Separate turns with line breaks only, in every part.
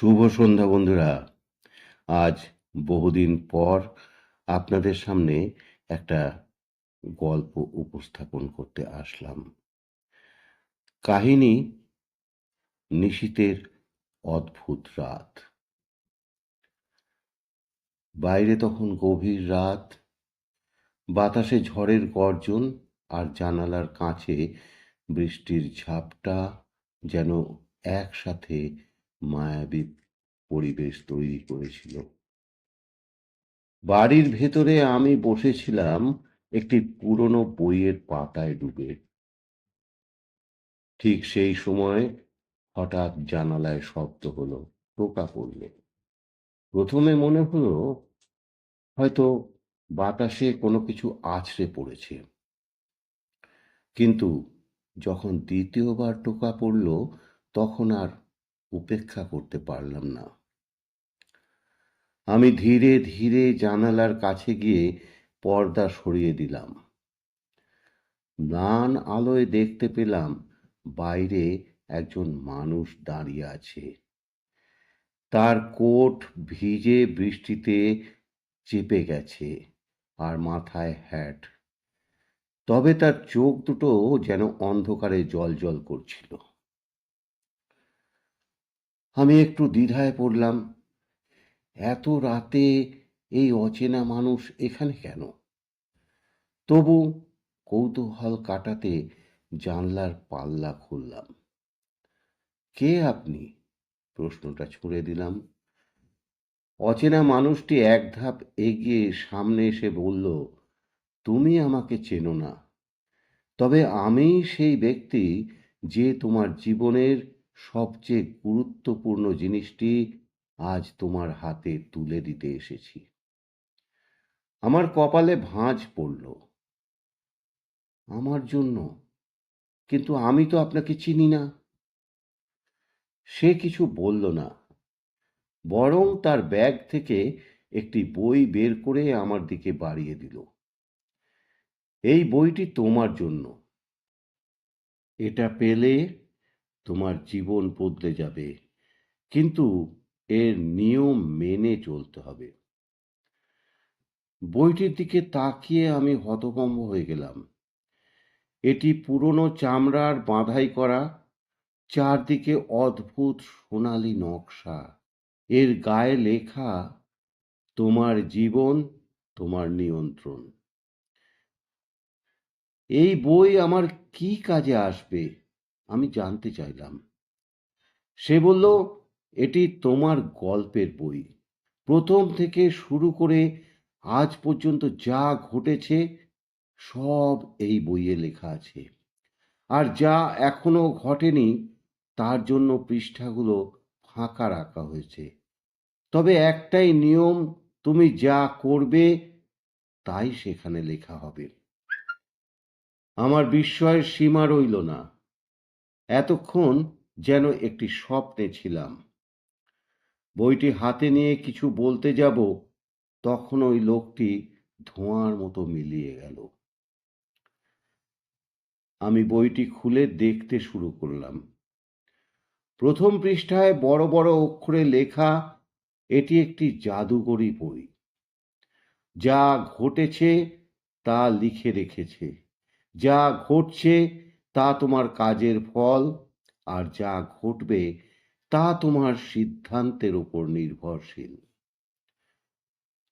শুভ সন্ধ্যা বন্ধুরা। আজ বহুদিন পর আপনাদের সামনে একটা গল্প উপস্থাপন করতে আসলাম। কাহিনী নিশীতের অদ্ভুত রাত। বাইরে তখন গভীর রাত। বাতাসে ঝড়ের গর্জন আর জানালার কাছে বৃষ্টির ঝাপটা যেন একসাথে মায়াবী পরিবেশ তৈরি করেছিল। বাড়ির ভেতরে আমি বসেছিলাম একটি পুরনো বইয়ের পাতায় ডুবে। ঠিক সেই সময় হঠাৎ জানালায় শব্দ হলো, টোকা পড়লে। প্রথমে মনে হলো, হয়তো বাতাসে কোনো কিছু আছড়ে পড়েছে। কিন্তু যখন দ্বিতীয়বার টোকা পড়ল, তখন আর উপেক্ষা করতে পারলাম না। আমি ধীরে ধীরে জানালার কাছে গিয়ে পর্দা সরিয়ে দিলাম। ম্লান আলোয় দেখতে পেলাম বাইরে একজন মানুষ দাঁড়িয়ে আছে। তার কোট ভিজে বৃষ্টিতে চেপে গেছে আর মাথায় হ্যাট তবে তার চোখ দুটো যেন অন্ধকারে জল জল করছিল। আমি একটু দ্বিধায় পড়লাম, এত রাতে এই অচেনা মানুষ এখানে কেন? তবু কৌতূহল কাটাতে জানলার পাল্লা খুললাম। কে আপনি? প্রশ্নটা ছুঁড়ে দিলাম। অচেনা মানুষটি এক ধাপ এগিয়ে সামনে এসে বলল, তুমি আমাকে চেনো না। তবে আমি সেই ব্যক্তি যে তোমার জীবনের সবচেয়ে গুরুত্বপূর্ণ জিনিসটি আজ তোমার হাতে তুলে দিতে এসেছি। আমার কপালে ভাঁজ পড়ল। আমার জন্য। কিন্তু আমি তো আপনাকে চিনি না। সে কিছু বলল না। বরং তার ব্যাগ থেকে একটি বই বের করে আমার দিকে বাড়িয়ে দিল। এই বইটি তোমার জন্য। এটা পেলে তোমার জীবন বদলে যাবে। কিন্তু এর নিয়ম মেনে চলতে হবে। বইটির দিকে তাকিয়ে আমি হতভম্ব হয়ে গেলাম। এটি পুরনো চামড়ার বাঁধাই করা, চারদিকে অদ্ভুত সোনালি নকশা। এর গায়ে লেখা, তোমার জীবন, তোমার নিয়ন্ত্রণ। এই বই আমার কি কাজে আসবে? আমি জানতে চাইলাম। সে বলল, এটি তোমার গল্পের বই। প্রথম থেকে শুরু করে আজ পর্যন্ত যা ঘটেছে, সব এই বইয়ে লেখা আছে। আর যা এখনও ঘটেনি, তার জন্য পৃষ্ঠাগুলো ফাঁকা রাখা হয়েছে। তবে একটাই নিয়ম, তুমি যা করবে, তাই সেখানে লেখা হবে। আমার বিস্ময়ের সীমা রইল না। এতক্ষণ যেন একটি স্বপ্নে ছিলাম। বইটি হাতে নিয়ে কিছু বলতে যাব, তখন ওই লোকটি ধোঁয়ার মতো মিলিয়ে গেল। আমি বইটি খুলে দেখতে শুরু করলাম। প্রথম পৃষ্ঠায় বড় বড় অক্ষরে লেখা, এটি একটি জাদুকরী বই। যা ঘটেছে, তা লিখে রেখেছে। যা ঘটছে তা তোমার কাজের ফল, আর যা ঘটবে তা তোমার সিদ্ধান্তের উপর নির্ভরশীল।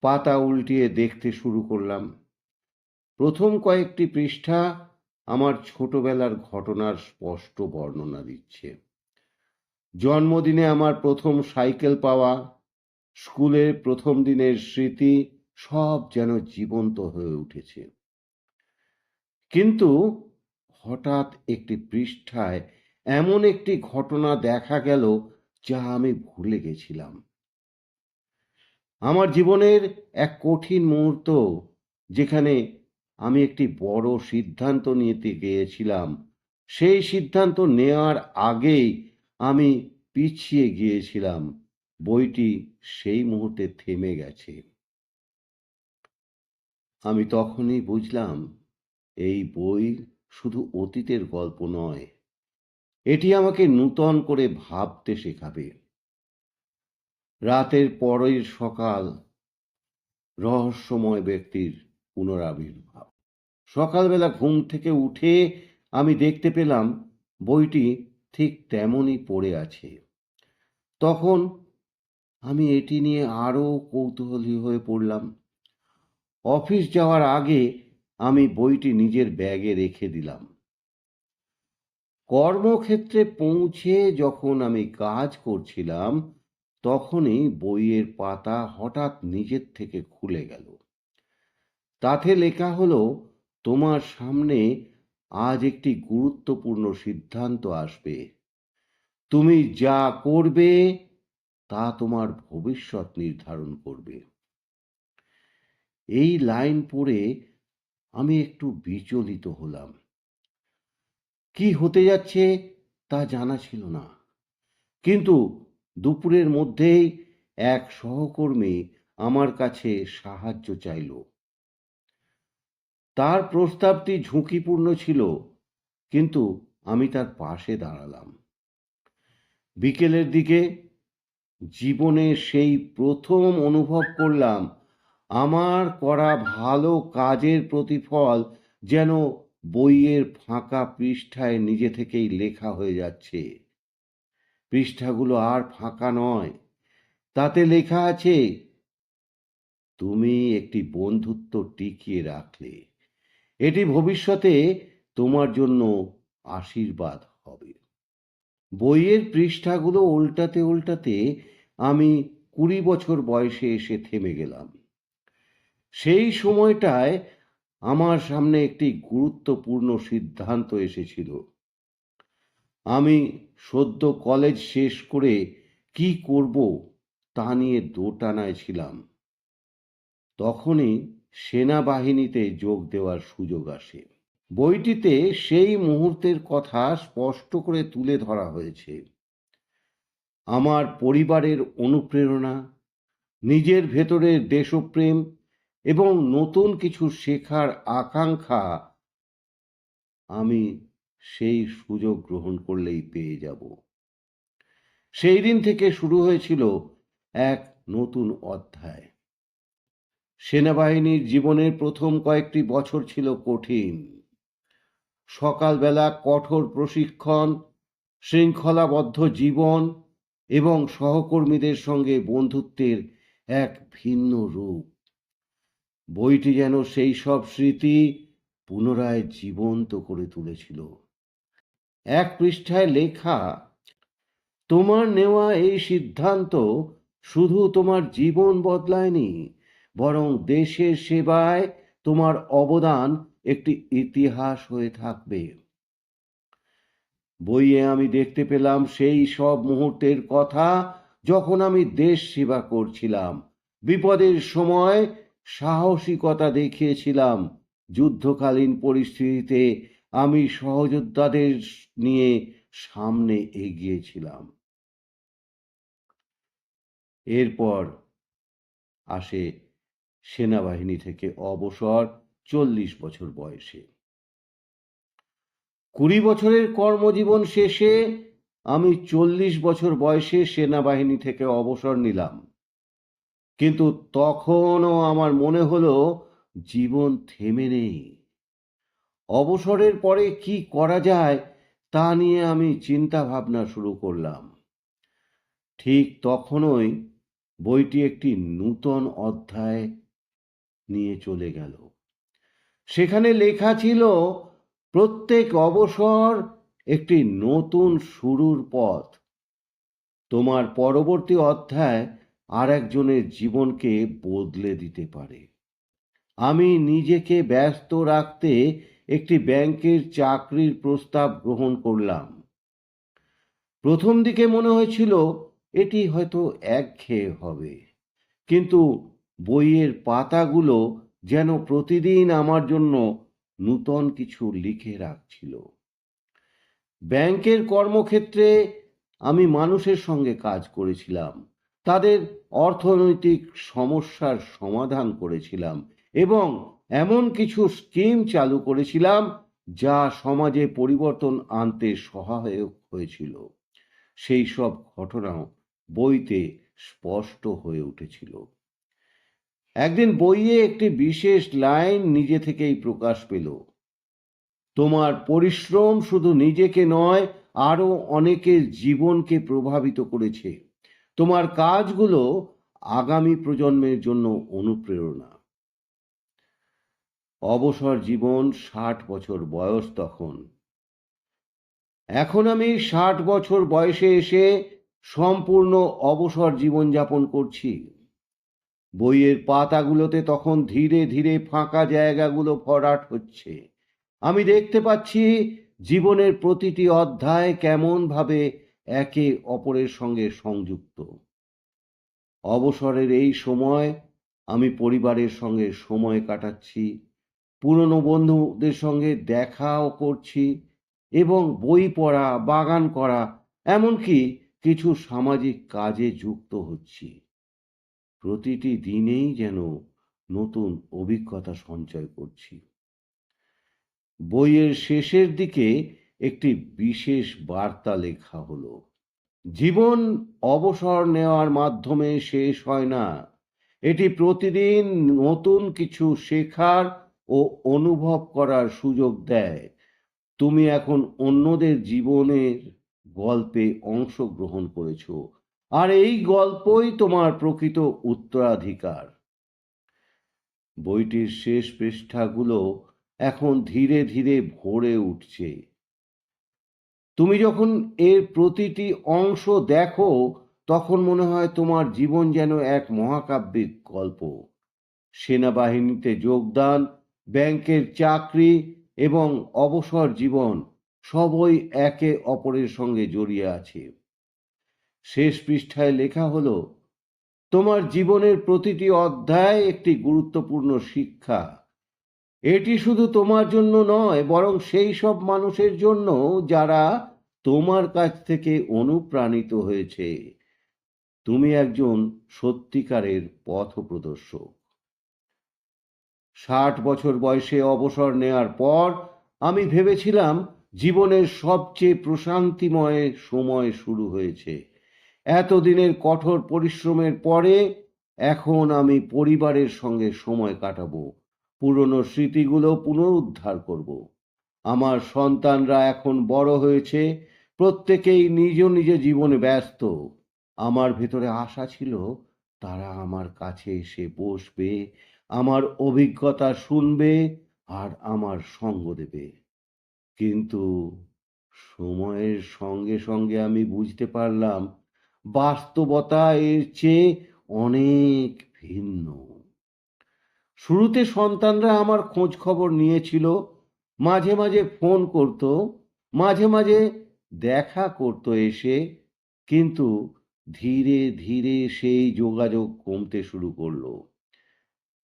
পাতা উল্টিয়ে দেখতে শুরু করলাম। প্রথম কয়েকটি পৃষ্ঠা আমার ছোটবেলার ঘটনার স্পষ্ট বর্ণনা দিচ্ছে। জন্মদিনে আমার প্রথম সাইকেল পাওয়া, স্কুলের প্রথম দিনের স্মৃতি সব যেন জীবন্ত হয়ে উঠেছে। কিন্তু হঠাৎ একটি পৃষ্ঠায় এমন একটি ঘটনা দেখা গেল যা আমি ভুলে গেছিলাম। আমার জীবনের এক কঠিন মুহূর্ত যেখানে আমি একটি বড় সিদ্ধান্ত নিতে গিয়েছিলাম। সেই সিদ্ধান্ত নেওয়ার আগেই আমি পিছিয়ে গিয়েছিলাম। বইটি সেই মুহূর্তে থেমে গেছে। আমি তখনই বুঝলাম, এই বই শুধু অতীতের গল্প নয়, এটি আমাকে নূতন করে ভাবতে শেখাবে। রাতের পরের সকাল, রহস্যময় ব্যক্তির পুনরাবির্ভাব। সকালবেলা ঘুম থেকে উঠে আমি দেখতে পেলাম, বইটি ঠিক তেমনই পড়ে আছে। তখন আমি এটি নিয়ে আরও কৌতূহলী হয়ে পড়লাম। অফিস যাওয়ার আগে আমি বইটি নিজের ব্যাগে রেখে দিলাম। কর্মক্ষেত্রে পৌঁছে যখন আমি কাজ করছিলাম, তখনই বইয়ের পাতা হঠাৎ নিজের থেকে খুলে গেল। তাতে লেখা হলো, তোমার সামনে আজ একটি গুরুত্বপূর্ণ সিদ্ধান্ত আসবে। তুমি যা করবে, তা তোমার ভবিষ্যৎ নির্ধারণ করবে। এই লাইন পড়ে আমি একটু বিচলিত হলাম। কি হতে যাচ্ছে তা জানা ছিল না। কিন্তু দুপুরের মধ্যেই এক সহকর্মী আমার কাছে সাহায্য চাইল। তার প্রস্তাবটি ঝুঁকিপূর্ণ ছিল, কিন্তু আমি তার পাশে দাঁড়ালাম। বিকেলের দিকে জীবনে সেই প্রথম অনুভব করলাম আমার করা ভালো কাজের প্রতিফল যেন বইয়ের ফাঁকা পৃষ্ঠায় নিজে থেকেই লেখা হয়ে যাচ্ছে। পৃষ্ঠাগুলো আর ফাঁকা নয়, তাতে লেখা আছে, তুমি একটি বন্ধুত্ব টিকিয়ে রাখলে, এটি ভবিষ্যতে তোমার জন্য আশীর্বাদ হবে। বইয়ের পৃষ্ঠাগুলো উল্টাতে উল্টাতে আমি কুড়ি বছর বয়সে এসে থেমে গেলাম। সেই সময়টায় আমার সামনে একটি গুরুত্বপূর্ণ সিদ্ধান্ত এসেছিল। আমি সদ্য কলেজ শেষ করে কি করব তা নিয়ে দোটানায় ছিলাম। তখনই সেনাবাহিনীতে যোগ দেওয়ার সুযোগ আসে। বইটিতে সেই মুহূর্তের কথা স্পষ্ট করে তুলে ধরা হয়েছে। আমার পরিবারের অনুপ্রেরণা, নিজের ভেতরের দেশপ্রেম এবং নতুন কিছু শেখার আকাঙ্ক্ষা আমি সেই সুযোগ গ্রহণ করলেই পেয়ে যাব। সেই দিন থেকে শুরু হয়েছিল এক নতুন অধ্যায়। সেনাবাহিনীর জীবনের প্রথম কয়েকটি বছর ছিল কঠিন। সকালবেলা কঠোর প্রশিক্ষণ, শৃঙ্খলাবদ্ধ জীবন এবং সহকর্মীদের সঙ্গে বন্ধুত্বের এক ভিন্ন রূপ। বইটি যেন সেই সব স্মৃতি পুনরায় জীবন্ত করে তুলেছিল। এক পৃষ্ঠায় লেখা, তোমার নেওয়া এই সিদ্ধান্ত শুধু তোমার জীবন বদলায়নি, বরং দেশের সেবায় তোমার অবদান একটি ইতিহাস হয়ে থাকবে। বইয়ে আমি দেখতে পেলাম সেই সব মুহূর্তের কথা যখন আমি দেশ সেবা করছিলাম। বিপদের সময় সাহসিকতা দেখিয়েছিলাম যুদ্ধকালীন পরিস্থিতিতে আমি সহযোদ্ধাদের নিয়ে সামনে এগিয়েছিলাম। এরপর আসে সেনাবাহিনী থেকে অবসর চল্লিশ বছর বয়সে। কুড়ি বছরের কর্মজীবন শেষে আমি চল্লিশ বছর বয়সে সেনাবাহিনী থেকে অবসর নিলাম। কিন্তু তখনও আমার মনে হলো জীবন থেমে নেই। অবসরের পরে কি করা যায় তা নিয়ে আমি চিন্তা ভাবনা শুরু করলাম। ঠিক তখনই বইটি একটি নূতন অধ্যায় নিয়ে চলে গেল। সেখানে লেখা ছিল, প্রত্যেক অবসর একটি নতুন শুরুর পথ। তোমার পরবর্তী অধ্যায় আর একজনের জীবনকে বদলে দিতে পারে। আমি নিজেকে ব্যস্ত রাখতে একটি ব্যাংকের চাকরির প্রস্তাব গ্রহণ করলাম। প্রথম দিকে মনে হয়েছিল এটি হয়তো একঘেয়ে হবে, কিন্তু বইয়ের পাতাগুলো যেন প্রতিদিন আমার জন্য নূতন কিছু লিখে রাখছিল। ব্যাংকের কর্মক্ষেত্রে আমি মানুষের সঙ্গে কাজ করেছিলাম। তাদের অর্থনৈতিক সমস্যার সমাধান করেছিলাম এবং এমন কিছু স্কিম চালু করেছিলাম যা সমাজে পরিবর্তন আনতে সহায়ক হয়েছিল। সেই সব ঘটনাও বইতে স্পষ্ট হয়ে উঠেছিল। একদিন বইয়ে একটি বিশেষ লাইন নিজে থেকেই প্রকাশ পেল। তোমার পরিশ্রম শুধু নিজেকে নয় আরও অনেকের জীবনকে প্রভাবিত করেছে। তোমার কাজগুলো আগামী প্রজন্মের জন্য অনুপ্রেরণা। অবসর জীবন ষাট বছর বয়স তখন। এখন আমি ষাট বছর বয়সে এসে সম্পূর্ণ অবসর জীবনযাপন করছি। বইয়ের পাতাগুলোতে তখন ধীরে ধীরে ফাঁকা জায়গাগুলো ভরাট হচ্ছে। আমি দেখতে পাচ্ছি জীবনের প্রতিটি অধ্যায় কেমন ভাবে একে অপরের সঙ্গে সংযুক্ত। অবসরের এই সময় আমি পরিবারের সঙ্গে সময় কাটাচ্ছি, পুরনো বন্ধুদের সঙ্গে দেখাও করছি এবং বই পড়া, বাগান করা, এমনকি কিছু সামাজিক কাজে যুক্ত হচ্ছি। প্রতিটি দিনেই যেন নতুন অভিজ্ঞতা সঞ্চয় করছি। বইয়ের শেষের দিকে একটি বিশেষ বার্তা লেখা হলো, জীবন অবসর নেওয়ার মাধ্যমে শেষ হয় না। এটি প্রতিদিন নতুন কিছু শেখার ও অনুভব করার সুযোগ দেয়। তুমি এখন অন্যদের জীবনের গল্পে অংশগ্রহণ করেছ, আর এই গল্পই তোমার প্রকৃত উত্তরাধিকার। বইটির শেষ পৃষ্ঠাগুলো এখন ধীরে ধীরে ভরে উঠছে। তুমি যখন এর প্রতিটি অংশ দেখো, তখন মনে হয় তোমার জীবন যেন এক মহাকাব্যিক গল্প। সেনাবাহিনীতে যোগদান, ব্যাংকের চাকরি এবং অবসর জীবন সবই একে অপরের সঙ্গে জড়িয়ে আছে। শেষ পৃষ্ঠায় লেখা হলো, তোমার জীবনের প্রতিটি অধ্যায় একটি গুরুত্বপূর্ণ শিক্ষা। এটি শুধু তোমার জন্য নয়, বরং সেই সব মানুষের জন্য যারা তোমার কাছ থেকে অনুপ্রাণিত হয়েছে। তুমি একজন সত্যিকারের পথ প্রদর্শক ষাট বছর বয়সে অবসর নেয়ার পর আমি ভেবেছিলাম জীবনের সবচেয়ে প্রশান্তিময় সময় শুরু হয়েছে। এতদিনের কঠোর পরিশ্রমের পরে এখন আমি পরিবারের সঙ্গে সময় কাটাবো। পুরনো স্মৃতিগুলো পুনরুদ্ধার করব। আমার সন্তানরা এখন বড় হয়েছে, প্রত্যেকেই নিজ নিজ জীবনে ব্যস্ত। আমার ভেতরে আশা ছিল তারা আমার কাছে এসে বসবে, আমার অভিজ্ঞতা শুনবে আর আমার সঙ্গ দেবে। কিন্তু সময়ের সঙ্গে সঙ্গে আমি বুঝতে পারলাম বাস্তবতা এর চেয়ে অনেক ভিন্ন। শুরুতে সন্তানরা আমার খোঁজ খবর নিয়েছিল, মাঝে মাঝে ফোন করত, মাঝে মাঝে দেখা করত এসে, কিন্তু ধীরে ধীরে সেই যোগাযোগ কমতে শুরু করল।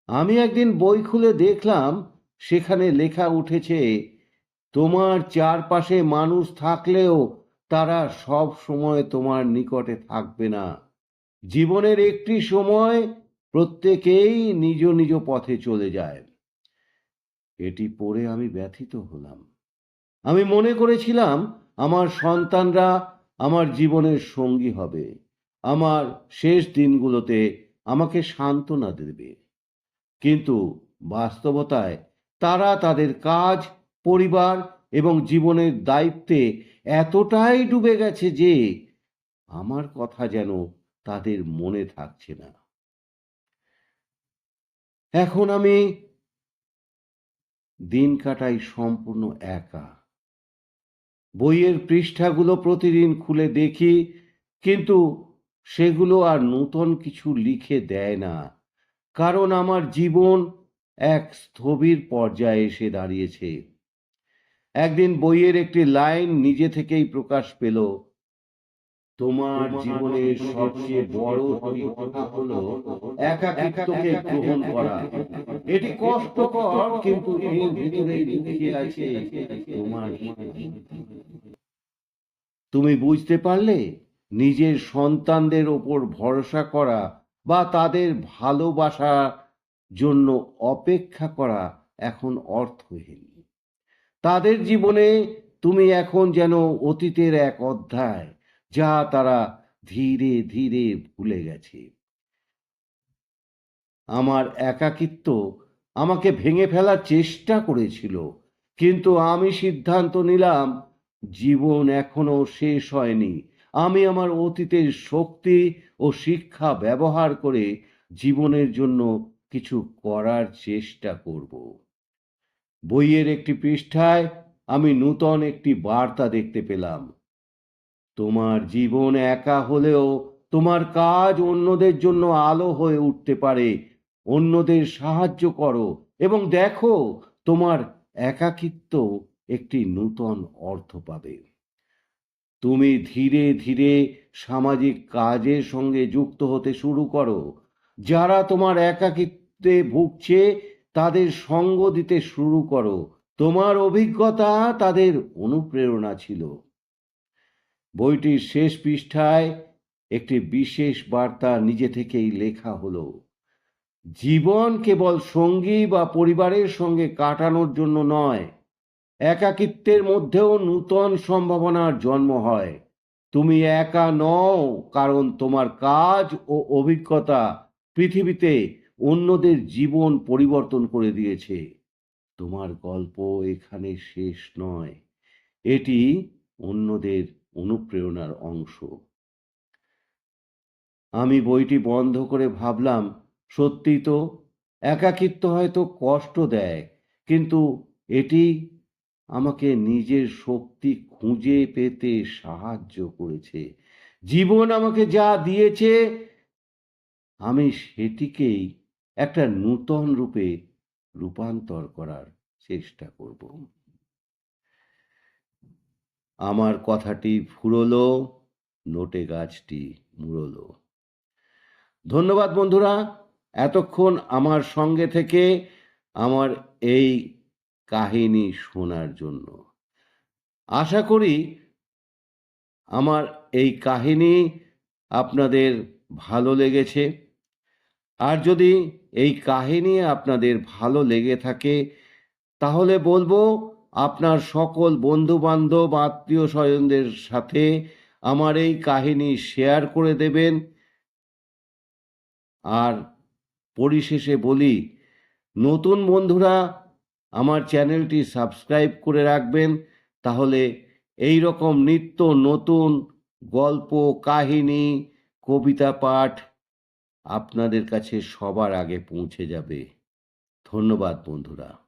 আমি একদিন বই খুলে দেখলাম, সেখানে লেখা উঠেছে, তোমার চারপাশে মানুষ থাকলেও তারা সব সময় তোমার নিকটে থাকবে না। জীবনের একটি সময় প্রত্যেকেই নিজ নিজ পথে চলে যায়। এটি পড়ে আমি ব্যথিত হলাম। আমি মনে করেছিলাম, আমার সন্তানরা আমার জীবনের সঙ্গী হবে। আমার শেষ দিনগুলোতে আমাকে সান্ত্বনা দেবে। কিন্তু বাস্তবতায় তারা তাদের কাজ, পরিবার এবং জীবনের দায়িত্বে এতটাই ডুবে গেছে যে, আমার কথা যেন তাদের মনে থাকছে না। এখন আমি দিন কাটাই সম্পূর্ণ একা। বইয়ের পৃষ্ঠাগুলো প্রতিদিন খুলে দেখি, কিন্তু সেগুলো আর নূতন কিছু লিখে দেয় না, কারণ আমার জীবন এক স্থবির পর্যায়ে এসে দাঁড়িয়েছে। একদিন বইয়ের একটি লাইন নিজে থেকেই প্রকাশ পেল তোমার জীবনের সবচেয়ে বড় পরীক্ষা হলো একাকিত্বকে গ্রহণ করা। এটি কষ্টকর কিন্তু এর ভিতরে লুকিয়ে আছে তোমার তুমি বুঝতে পারলে নিজের সন্তানদের ওপর ভরসা করা বা তাদের ভালোবাসার জন্য অপেক্ষা করা এখন অর্থহীন তাদের জীবনে তুমি এখন যেন অতীতের এক অধ্যায় যা তারা ধীরে ধীরে ভুলে গেছে। আমার একাকিত্ব আমাকে ভেঙে ফেলার চেষ্টা করেছিল, কিন্তু আমি সিদ্ধান্ত নিলাম, জীবন এখনও শেষ হয়নি। আমি আমার অতীতের শক্তি ও শিক্ষা ব্যবহার করে জীবনের জন্য কিছু করার চেষ্টা করব। বইয়ের একটি পৃষ্ঠায় আমি নূতন একটি বার্তা দেখতে পেলাম। তোমার জীবন একা হলেও তোমার কাজ অন্যদের জন্য আলো হয়ে উঠতে পারে। অন্যদের সাহায্য করো এবং দেখো তোমার একাকিত্ব একটি নূতন অর্থ পাবে। তুমি ধীরে ধীরে সামাজিক কাজের সঙ্গে যুক্ত হতে শুরু করো। যারা তোমার একাকিত্বে ভুগছে, তাদের সঙ্গ দিতে শুরু করো। তোমার অভিজ্ঞতা তাদের অনুপ্রেরণা ছিল। বইটির শেষ পৃষ্ঠায় একটি বিশেষ বার্তা নিজে থেকেই লেখা হলো, জীবন কেবল সঙ্গী বা পরিবারের সঙ্গে কাটানোর জন্য নয়, একাকিত্বের মধ্যেও নূতন সম্ভাবনার জন্ম হয়। তুমি একা নও, কারণ তোমার কাজ ও অভিজ্ঞতা পৃথিবীতে অন্যদের জীবন পরিবর্তন করে দিয়েছে। তোমার গল্প এখানে শেষ নয়, এটি অন্যদের অনুপ্রেরণার অংশ। আমি বইটি বন্ধ করে ভাবলাম সত্যি তো একাকিত্ব হয়তো কষ্ট দেয়, কিন্তু এটি আমাকে নিজের শক্তি খুঁজে পেতে সাহায্য করেছে। জীবন আমাকে যা দিয়েছে, আমি সেটিকেই একটা নূতন রূপে রূপান্তর করার চেষ্টা করব। আমার কথাটি ফুরলো, নোটে গাছটি মুড়লো। ধন্যবাদ বন্ধুরা, এতক্ষণ আমার সঙ্গে থেকে আমার এই কাহিনী শোনার জন্য। আশা করি আমার এই কাহিনী আপনাদের ভালো লেগেছে। আর যদি এই কাহিনী আপনাদের ভালো লেগে থাকে, তাহলে বলব আপনার সকল বন্ধু বান্ধব আত্মীয় স্বজনদের সাথে আমার এই কাহিনী শেয়ার করে দেবেন। আর পরিশেষে বলি, নতুন বন্ধুরা, আমার চ্যানেলটি সাবস্ক্রাইব করে রাখবেন। তাহলে এই রকম নিত্য নতুন গল্প, কাহিনী, কবিতা পাঠ আপনাদের কাছে সবার আগে পৌঁছে যাবে। ধন্যবাদ বন্ধুরা।